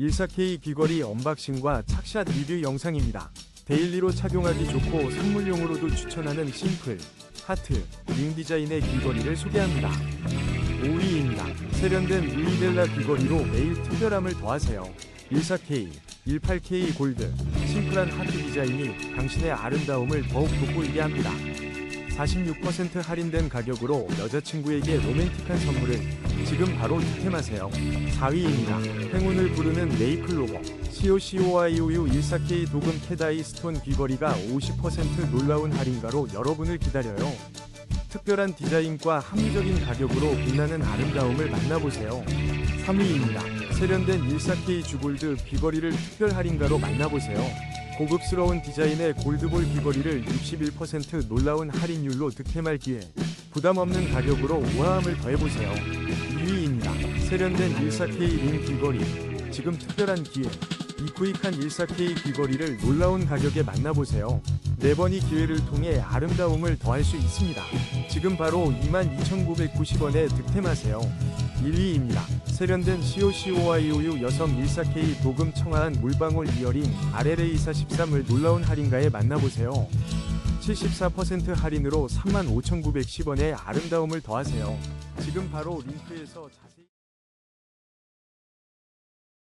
14K 귀걸이 언박싱과 착샷 리뷰 영상입니다. 데일리로 착용하기 좋고 선물용으로도 추천하는 심플, 하트, 링 디자인의 귀걸이를 소개합니다. 5위입니다. 세련된 루이델라 귀걸이로 매일 특별함을 더하세요. 14K, 18K 골드, 심플한 하트 디자인이 당신의 아름다움을 더욱 돋보이게 합니다. 46% 할인된 가격으로 여자친구에게 로맨틱한 선물을 지금 바로 득템하세요. 4위입니다. 행운을 부르는 네이클로버 COCOIOU 14K 도금 캐다이 스톤 귀걸이가 50% 놀라운 할인가로 여러분을 기다려요. 특별한 디자인과 합리적인 가격으로 빛나는 아름다움을 만나보세요. 3위입니다. 세련된 14K 주골드 귀걸이를 특별 할인가로 만나보세요. 고급스러운 디자인의 골드볼 귀걸이를 61% 놀라운 할인율로 득템할 기회. 부담 없는 가격으로 우아함을 더해보세요. 2위입니다. 세련된 14K 링 귀걸이. 지금 특별한 기회. 이 쿠익한 14K 귀걸이를 놀라운 가격에 만나보세요. 네 번의 기회를 통해 아름다움을 더할 수 있습니다. 지금 바로 22,990원에 득템하세요. 1위입니다. 세련된 COCOIOU 여성 14K 도금 청아한 물방울 이어링 RLA 2413을 놀라운 할인가에 만나보세요. 74% 할인으로 35,910원의 아름다움을 더하세요. 지금 바로 링크에서 자세히